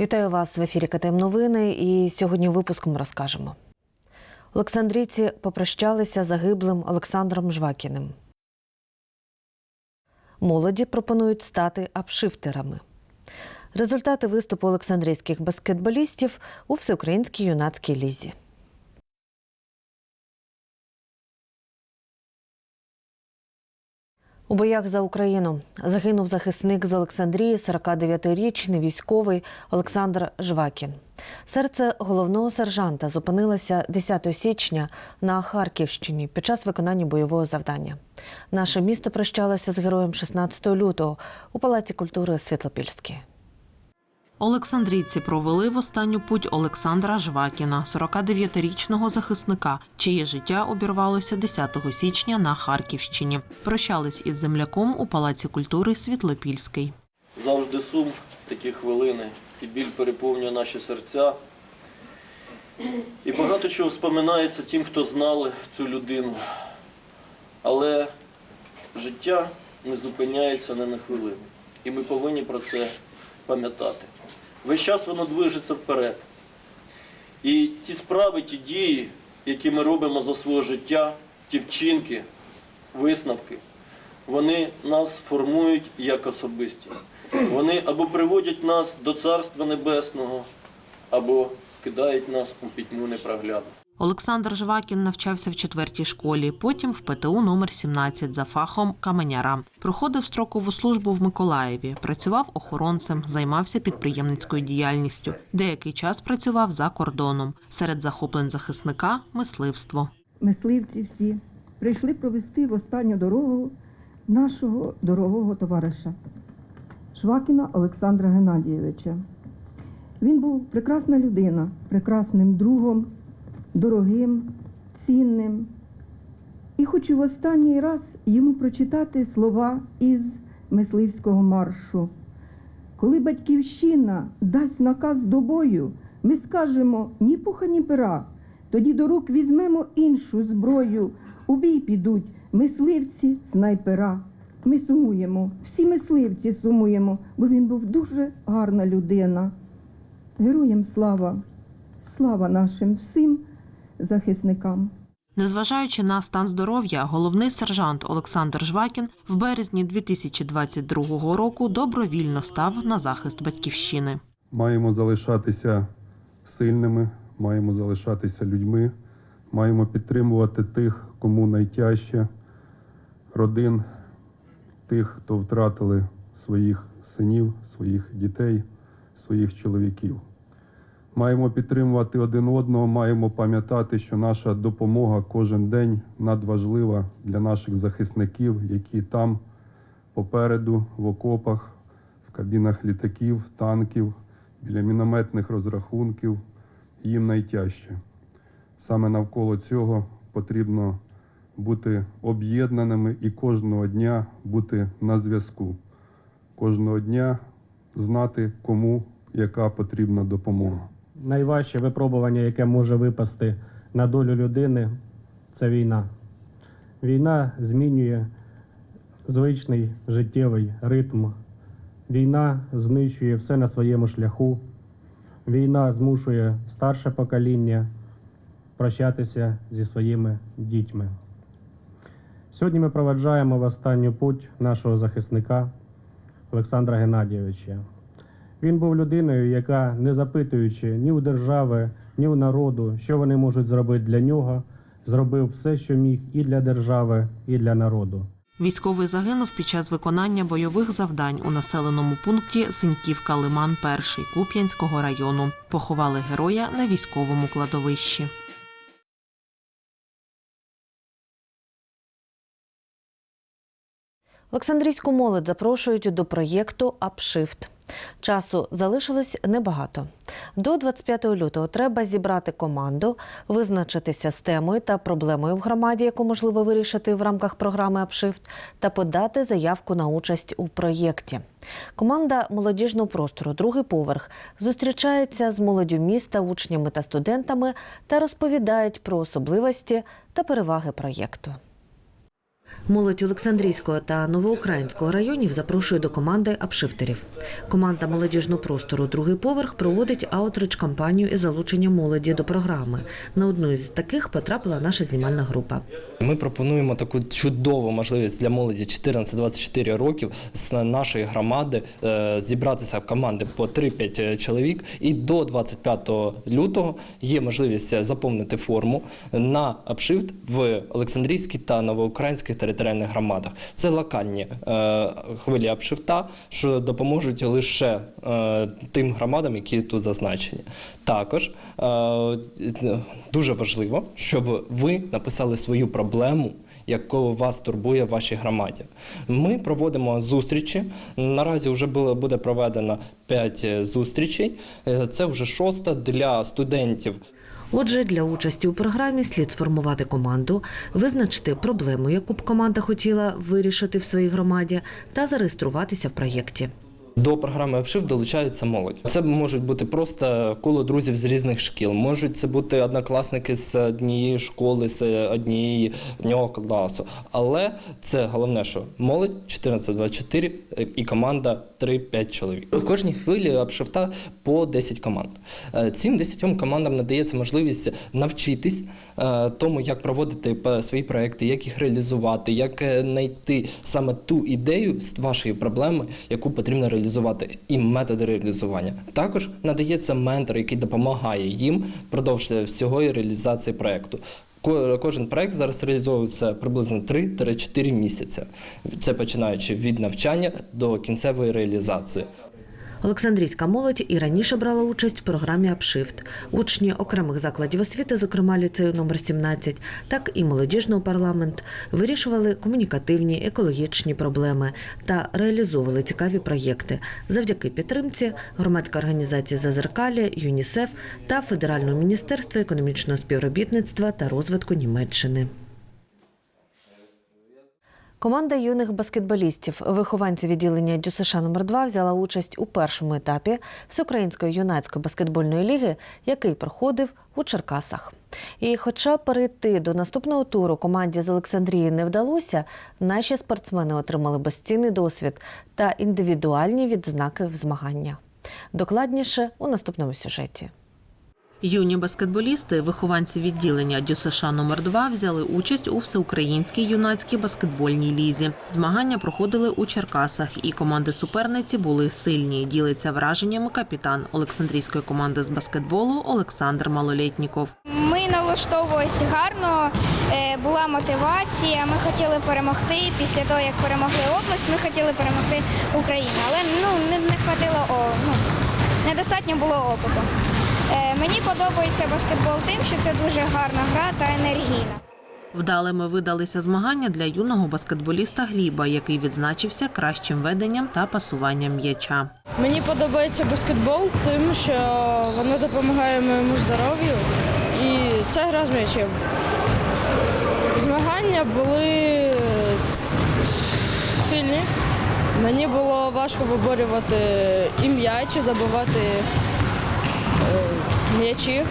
Вітаю вас в ефірі КТМ Новини. І сьогодні випуском розкажемо. Олександрійці попрощалися загиблим Олександром Жвакіним. Молоді пропонують стати апшифтерами. Результати виступу олександрійських баскетболістів у всеукраїнській юнацькій лізі. У боях за Україну загинув захисник з Олександрії, 49-річний військовий Олександр Жвакін. Серце головного сержанта зупинилося 10 січня на Харківщині під час виконання бойового завдання. Наше місто прощалося з героєм 16 лютого у Палаці культури Світлопільській. Олександрійці провели в останню путь Олександра Жвакіна, 49-річного захисника, чиє життя обірвалося 10 січня на Харківщині. Прощались із земляком у Палаці культури Світлопільський. Завжди сум в такі хвилини, і біль переповнює наші серця. І багато чого вспоминається тим, хто знали цю людину. Але життя не зупиняється не на хвилину. І ми повинні про це пам'ятати. Весь час воно движеться вперед. І ті справи, ті дії, які ми робимо за своє життя, ті вчинки, висновки, вони нас формують як особистість. Вони або приводять нас до Царства Небесного, або кидають нас у пітьму непроглядну. Олександр Жвакін навчався в четвертій школі, потім в ПТУ номер 17 за фахом каменяра. Проходив строкову службу в Миколаєві, працював охоронцем, займався підприємницькою діяльністю. Деякий час працював за кордоном. Серед захоплень захисника мисливство. мисливці всі прийшли провести в останню дорогу нашого дорогого товариша Швакіна Олександра Геннадійовича. Він був прекрасна людина, прекрасним другом, дорогим, цінним. І хочу в останній раз йому прочитати слова із мисливського маршу. Коли батьківщина дасть наказ до бою, ми скажемо ні пуха, ні пера. Тоді до рук візьмемо іншу зброю. У бій підуть мисливці, снайпера. Ми сумуємо, всі мисливці сумуємо, бо він був дуже гарна людина. Героям слава, слава нашим всім захисникам. Незважаючи на стан здоров'я, головний сержант Олександр Жвакін в березні 2022 року добровільно став на захист батьківщини. Маємо залишатися сильними, маємо залишатися людьми, маємо підтримувати тих, кому найтяжче, родин, тих, хто втратили своїх синів, своїх дітей, своїх чоловіків. Маємо підтримувати один одного, маємо пам'ятати, що наша допомога кожен день надважлива для наших захисників, які там попереду, в окопах, в кабінах літаків, танків, біля мінометних розрахунків. Їм найтяжче. Саме навколо цього потрібно бути об'єднаними і кожного дня бути на зв'язку. Кожного дня знати, кому яка потрібна допомога. Найважче випробування, яке може випасти на долю людини, це війна. Війна змінює звичний життєвий ритм. Війна знищує все на своєму шляху. Війна змушує старше покоління прощатися зі своїми дітьми. Сьогодні ми проведжаємо в останню путь нашого захисника Олександра Геннадійовича. Він був людиною, яка, не запитуючи ні у держави, ні у народу, що вони можуть зробити для нього, зробив все, що міг, і для держави, і для народу. Військовий загинув під час виконання бойових завдань у населеному пункті Синьківка Лиман 1 Куп'янського району. Поховали героя на військовому кладовищі. Олександрійську молодь запрошують до проєкту «Апшифт». Часу залишилось небагато. До 25 лютого треба зібрати команду, визначитися з темою та проблемою в громаді, яку можливо вирішити в рамках програми «Апшифт», та подати заявку на участь у проєкті. Команда молодіжного простору Другий поверх зустрічається з молоддю міста, учнями та студентами та розповідають про особливості та переваги проєкту. Молодь Олександрійського та Новоукраїнського районів запрошує до команди апшифтерів. Команда молодіжного простору Другий поверх проводить аутрич кампанію із залучення молоді до програми. На одну із таких потрапила наша знімальна група. Ми пропонуємо таку чудову можливість для молоді 14-24 років з нашої громади е, зібратися в команди по 3-5 чоловік. І до 25 лютого є можливість заповнити форму на апшифт в Олександрійській та Новоукраїнських територіальних громадах. Це локальні е, хвилі апшифта, що допоможуть лише е, тим громадам, які тут зазначені. Також е, дуже важливо, щоб ви написали свою проблему, яка вас турбує в вашій громаді. Ми проводимо зустрічі. Наразі вже було, буде проведено 5 зустрічей. Це вже шоста для студентів. Отже, для участі у програмі слід сформувати команду, визначити проблему, яку б команда хотіла вирішити в своїй громаді, та зареєструватися в проєкті. До програми «Обшив» долучаються молодь. Це можуть бути просто коло друзів з різних шкіл. Можуть це бути однокласники з однієї школи, з однієї одного класу. Але це головне, що молодь 14-24 і команда 3-5 чоловік. В кожній хвилі обшифта по 10 команд. Е, Цим 10 командам надається можливість навчитись е, тому, як проводити свої проекти, як їх реалізувати, як е, знайти саме ту ідею з вашої проблеми, яку потрібно реалізувати, і методи реалізування. Також надається ментор, який допомагає їм впродовж всього і реалізації проекту. Ко- Кожен проект зараз реалізовується приблизно 3-4 місяці. Це починаючи від навчання до кінцевої реалізації. Олександрійська молодь і раніше брала участь в програмі «Апшифт». Учні окремих закладів освіти, зокрема ліцею номер 17, так і молодіжного парламент, вирішували комунікативні, екологічні проблеми та реалізовували цікаві проєкти завдяки підтримці громадської організації «Зазеркалі», ЮНІСЕФ та Федерального міністерства економічного співробітництва та розвитку Німеччини. Команда юних баскетболістів, вихованці відділення ДЮСШ номер 2 взяла участь у першому етапі Всеукраїнської юнацької баскетбольної ліги, який проходив у Черкасах. І хоча перейти до наступного туру команді з Олександрії не вдалося, наші спортсмени отримали безцінний досвід та індивідуальні відзнаки в змаганнях. Докладніше у наступному сюжеті. Юні баскетболісти, вихованці відділення ДЮСШ номер 2 взяли участь у всеукраїнській юнацькій баскетбольній лізі. Змагання проходили у Черкасах, і команди суперниці були сильні. Ділиться враженнями капітан Олександрійської команди з баскетболу Олександр Малолєтніков. Ми налаштовувалися гарно, е, була мотивація. Ми хотіли перемогти. Після того, як перемогли область, ми хотіли перемогти Україну. Але ну не хватило ну, недостатньо було опиту. Е, Мені подобається баскетбол тим, що це дуже гарна гра та енергійна. Вдалими видалися змагання для юного баскетболіста Гліба, який відзначився кращим веденням та пасуванням м'яча. Мені подобається баскетбол тим, що воно допомагає моєму здоров'ю і це гра з м'ячем. Змагання були сильні. Мені було важко виборювати і м'яч, і забивати м'ячі.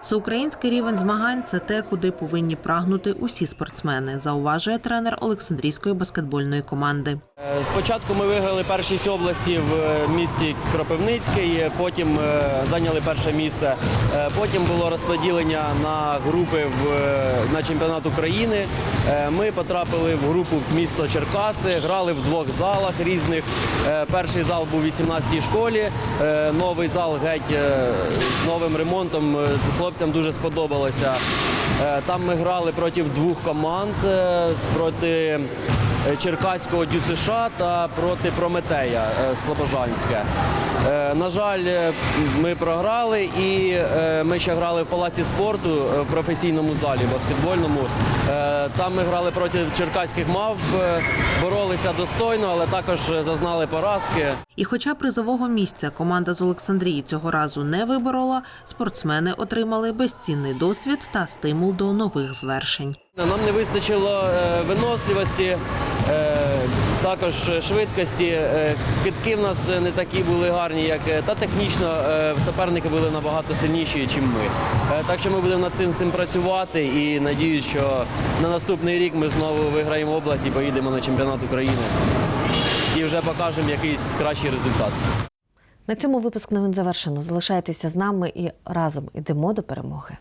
Всеукраїнський рівень змагань це те, куди повинні прагнути усі спортсмени, зауважує тренер Олександрійської баскетбольної команди. Е, Спочатку ми виграли першість області в е, місті Кропивницький, потім е, зайняли перше місце. Потім було розподілення на групи в, на чемпіонат України. Ми потрапили в групу в місто Черкаси, грали в двох залах різних. Перший зал був у 18-й школі, новий зал геть з новим ремонтом. Хлопцям дуже сподобалося. Там ми грали проти двох команд, проти Черкаського ДЮСШ та проти Прометея е, Слобожанське. Е, На жаль, е, ми програли і е, ми ще грали в палаці спорту е, в професійному залі баскетбольному. Е, Там ми грали проти черкаських мавп, е, боролися достойно, але також е, зазнали поразки. І хоча призового місця команда з Олександрії цього разу не виборола, спортсмени отримали безцінний досвід та стимул до нових звершень. Нам не вистачило е, виносливості, е, також швидкості. Е, Китки в нас не такі були гарні, як та технічно суперники були набагато сильніші, ніж ми. Так що ми будемо над цим, цим працювати і надіюсь, що на наступний рік ми знову виграємо область і поїдемо на чемпіонат України. І вже покажемо якийсь кращий результат. На цьому випуск новин завершено. Залишайтеся з нами і разом ідемо до перемоги.